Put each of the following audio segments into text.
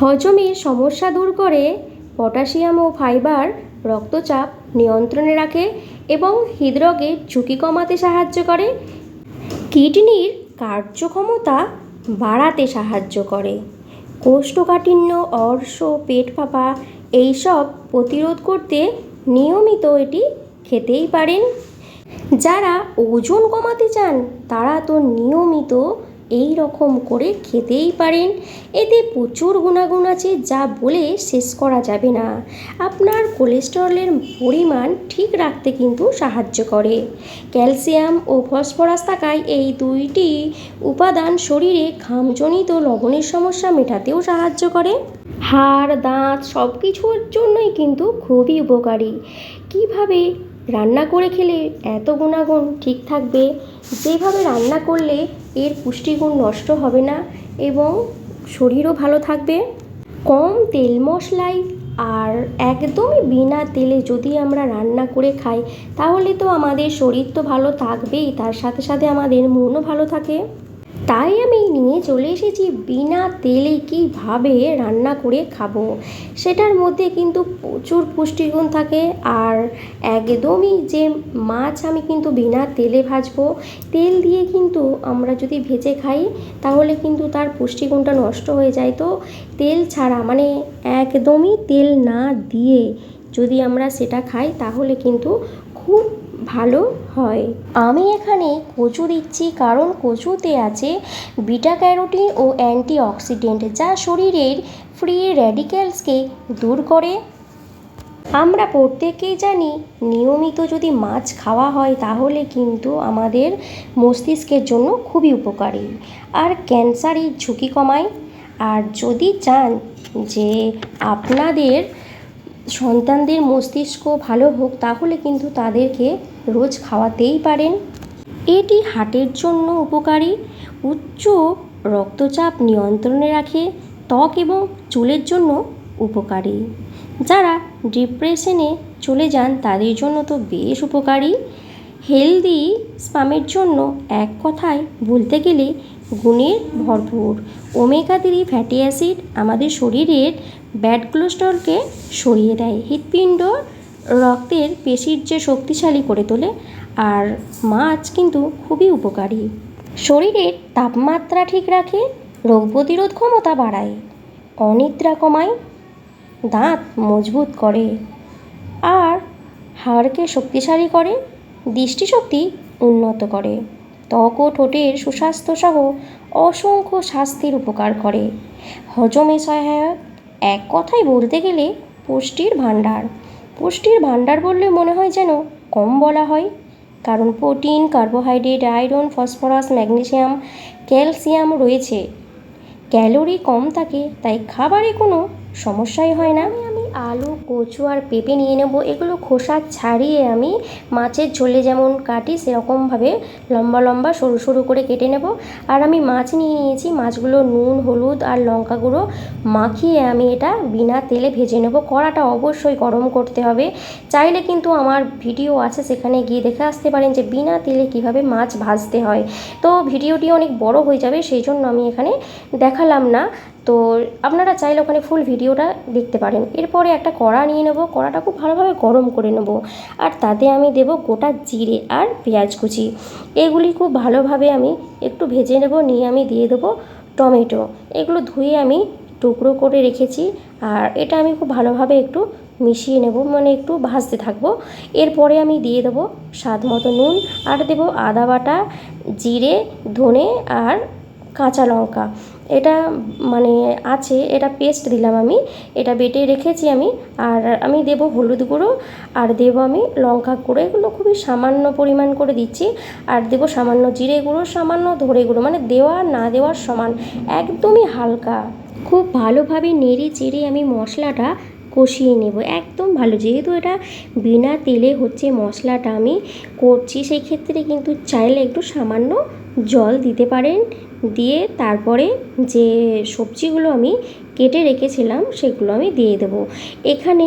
হজমের সমস্যা দূর করে, পটাশিয়াম ও ফাইবার রক্তচাপ নিয়ন্ত্রণে রাখে এবং হৃদরোগের ঝুঁকি কমাতে সাহায্য করে। কিডনির কার্যক্ষমতা বাড়াতে সাহায্য করে। কোষ্ঠকাঠিন্য, অর্শ, পেট ফাঁপা এইসব প্রতিরোধ করতে নিয়মিত এটি খেতেই পারেন। যারা ওজন কমাতে চান, তারা তো নিয়মিত এই রকম করে খেতেই পারেন। এতে প্রচুর গুণাগুণ আছে, যা বলে শেষ করা যাবে না। আপনার কোলেস্টেরলের পরিমাণ ঠিক রাখতে কিন্তু সাহায্য করে। ক্যালসিয়াম ও ফসফরাস থাকায় এই দুইটি উপাদান শরীরে ঘামজনিত লবণের সমস্যা মেটাতেও সাহায্য করে। হাড়, দাঁত সব কিছুর জন্যই কিন্তু খুবই উপকারী। কীভাবে রান্না করে খেলে এত গুণাগুণ ঠিক থাকবে? যেভাবে রান্না করলে এর পুষ্টিগুণ নষ্ট হবে না এবং শরীরও ভালো থাকবে। কম তেল মশলায় আর একদমই বিনা তেলে যদি আমরা রান্না করে খাই, তাহলে তো আমাদের শরীর তো ভালো থাকবেই, তার সাথে সাথে আমাদের মনও ভালো থাকে। তাই আমি নিয়ে চলে এসেছি বিনা তেলে কীভাবে রান্না করে খাব? সেটার মধ্যে কিন্তু প্রচুর পুষ্টিগুণ থাকে আর একদমই যে মাছ আমি কিন্তু বিনা তেলে ভাজবো, তেল দিয়ে কিন্তু আমরা যদি ভেজে খাই, তাহলে কিন্তু তার পুষ্টিগুণটা নষ্ট হয়ে যায়। তো তেল ছাড়া মানে একদমই তেল না দিয়ে যদি আমরা সেটা খাই, তাহলে কিন্তু খুব ভালো হয়। আমি এখানে কচু দিচ্ছি কারণ কচুতে আছে বিটা ক্যারোটিন ও অ্যান্টিঅক্সিডেন্ট যা শরীরের ফ্রি র্যাডিক্যালসকে দূর করে। আমরা প্রত্যেকেই জানি নিয়মিত যদি মাছ খাওয়া হয় তাহলে কিন্তু আমাদের মস্তিষ্কের জন্য খুবই উপকারী। আর ক্যান্সারের ঝুঁকি কমায়। আর যদি চান যে আপনাদের সন্তানদের মস্তিষ্ক ভালো হোক, তাহলে কিন্তু তাদেরকে রোজ খাওয়াতেই পারেন। এটি হার্টের জন্য উপকারী। উচ্চ রক্তচাপ নিয়ন্ত্রণে রাখে, ত্বক এবং চুলের জন্য উপকারী। যারা ডিপ্রেশনে চলে যান, তাদের জন্য তো বেশ উপকারী। হেলদি স্পামের জন্য এক কথায় বলতে গেলে, গুণের ভরপুর। ওমেগা থ্রি ফ্যাটি অ্যাসিড আমাদের শরীরের ব্যাড কোলেস্ট্রলকে সরিয়ে দেয়। হৃৎপিণ্ড রক্তের পেশির যে শক্তিশালী করে তোলে আর মাছ কিন্তু খুবই উপকারী। শরীরের তাপমাত্রা ঠিক রাখে, রোগ প্রতিরোধ ক্ষমতা বাড়ায়, অনিদ্রা কমায়, দাঁত মজবুত করে আর হাড়কে শক্তিশালী করে, দৃষ্টিশক্তি উন্নত করে। ত্বক ও ঠোঁটের সুস্বাস্থ্য সহ অসংখ্য স্বাস্থ্যের উপকার করে। হজমে সহায়ক এক কথায় বলতে গেলে পুষ্টির ভাণ্ডার। পুষ্টির ভাণ্ডার বললে মনে হয় যেন কম বলা হয়। কারণ protein, carbohydrate, iron, phosphorus, magnesium, calcium রয়েছে। ক্যালোরি কম থাকে, তাই খাবারে কোনো সমস্যাই হয় না। আলু, কচু আর পেঁপে নিয়ে নেব। এগুলো খোসা ছাড়িয়ে আমি মাছের ঝোলে যেমন কাটি, সেরকমভাবে লম্বা লম্বা সরু সরু করে কেটে নেব। আর আমি মাছ নিয়ে নিয়েছি, মাছগুলো নুন, হলুদ আর লঙ্কা গুঁড়ো মাখিয়ে আমি এটা বিনা তেলে ভেজে নেব। কড়াটা অবশ্যই গরম করতে হবে। চাইলে কিন্তু আমার ভিডিও আছে, সেখানে গিয়ে দেখে আসতে পারেন যে বিনা তেলে কীভাবে মাছ ভাজতে হয়। তো ভিডিওটি অনেক বড় হয়ে যাবে, সেই জন্য আমি এখানে দেখালাম না। তো আপনারা চাইলে ওখানে ফুল ভিডিওটা দেখতে পারেন। এরপরে একটা কড়া নিয়ে নেব। কড়াটা খুব ভালোভাবে গরম করে নেব। আর তাতে আমি দেব গোটা জিরে আর পেঁয়াজ কুচি। এগুলি খুব ভালোভাবে আমি একটু ভেজে নেব। নিয়ে আমি দিয়ে দেবো টমেটো। এগুলো ধুয়ে আমি টুকরো করে রেখেছি। আর এটা আমি খুব ভালোভাবে একটু মিশিয়ে নেব। মানে একটু ভাজতে থাকব। এরপরে আমি দিয়ে দেবো স্বাদ মতো নুন। আর দেবো আদা বাটা, জিরে, ধনে আর কাঁচা লঙ্কা। এটা মানে আছে, এটা পেস্ট দিলাম আমি, এটা বেটে রেখেছি আমি, আর আমি দেবো হলুদ গুঁড়ো, আর দেবো আমি লঙ্কা গুঁড়ো। এগুলো খুবই সামান্য পরিমাণ করে দিচ্ছি, আর দেবো সামান্য জিরে গুঁড়ো, সামান্য ধরে গুঁড়ো মানে দেওয়া না দেওয়ার সমান, একদমই হালকা। খুব ভালোভাবে নেড়ে চেড়ে আমি মশলাটা কষিয়ে নেব, একদম ভালো। যেহেতু এটা বিনা তেলে হচ্ছে মশলাটা আমি করছি, সেই ক্ষেত্রে কিন্তু চাইলে একটু সামান্য জল দিতে পারেন, দিয়ে তারপরে যে সবজিগুলো আমি কেটে রেখেছিলাম সেগুলো আমি দিয়ে দেবো। এখানে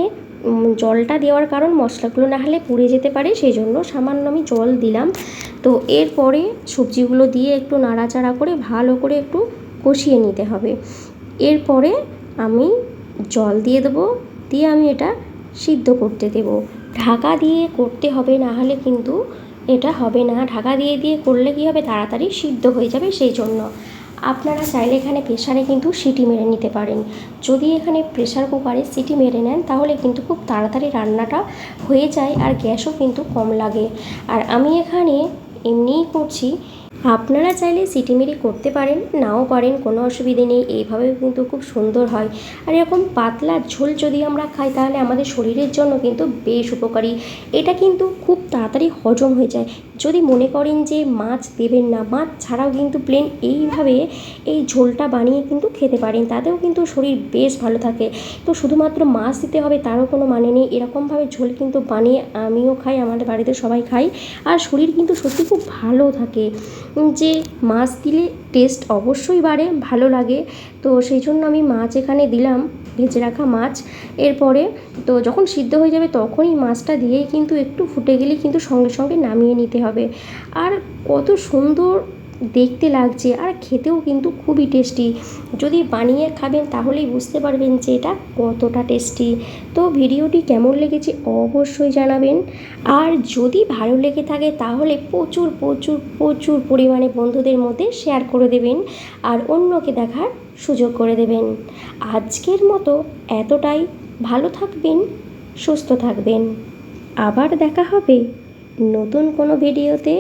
জলটা দেওয়ার কারণ মশলাগুলো না হলে পুড়ে যেতে পারে সেই জন্য সামান্য আমি জল দিলাম। তো এরপরে সবজিগুলো দিয়ে একটু নাড়াচাড়া করে ভালো করে একটু কষিয়ে নিতে হবে। এরপরে আমি জল দিয়ে দেবো, দিয়ে আমি এটা সিদ্ধ করতে দেবো। ঢাকা দিয়ে করতে হবে না হলে কিন্তু এটা হবে না। ঢাকা দিয়ে দিয়ে করলে কী হবে? তাড়াতাড়ি সিদ্ধ হয়ে যাবে সেই জন্য। আপনারা চাইলে এখানে প্রেশারে কিন্তু সিটি মেরে নিতে পারেন। যদি এখানে প্রেশার কুকারে সিটি মেরে নেন, তাহলে কিন্তু খুব তাড়াতাড়ি রান্নাটা হয়ে যায় আর গ্যাসও কিন্তু কম লাগে। আর আমি এখানে এমনিই করছি আপনারা চাইলে সিটি মেরি করতে পারেন, নাও পারেন, কোনো অসুবিধে নেই এইভাবেও কিন্তু খুব সুন্দর হয়। আর এরকম পাতলা ঝোল যদি আমরা খাই তাহলে আমাদের শরীরের জন্য কিন্তু বেশ উপকারী। এটা কিন্তু খুব তাড়াতাড়ি হজম হয়ে যায়। যদি মনে করেন যে মাছ দেবেন না, মাছ ছাড়াও কিন্তু প্লেন এইভাবে এই ঝোলটা বানিয়ে কিন্তু খেতে পারেন, তাতেও কিন্তু শরীর বেশ ভালো থাকে। তো শুধুমাত্র মাছ দিতে হবে তারও কোনো মানে নেই, এরকমভাবে ঝোল কিন্তু বানিয়ে আমিও খাই, আমাদের বাড়িতে সবাই খাই আর শরীর কিন্তু সত্যি খুব ভালো থাকে। যে মাছ দিলে টেস্ট অবশ্যই বাড়ে, ভালো লাগে। তো সেই জন্য আমি মাছ এখানে দিলাম, ভেজে রাখা মাছ। এরপরে তো যখন সিদ্ধ হয়ে যাবে তখনই মাছটা দিয়েই কিন্তু একটু ফুটে গেলেই কিন্তু সঙ্গে সঙ্গে নামিয়ে নিতে হবে। আর কত সুন্দর দেখতে লাগছে আর খেতেও কিন্তু খুবই টেস্টি যদি বানিয়ে খাবেন তাহলেই বুঝতে পারবেন যে এটা কতটা টেস্টি তো ভিডিওটি কেমন লেগেছে অবশ্যই জানাবেন। আর যদি ভালো লেগে থাকে তাহলে প্রচুর প্রচুর প্রচুর পরিমাণে বন্ধুদের মধ্যে শেয়ার করে দেবেন আর অন্যকে দেখার সুযোগ করে দেবেন। আজকের মতো এতটাই। ভালো থাকবেন, সুস্থ থাকবেন। আবার দেখা হবে নতুন কোনো ভিডিওতে।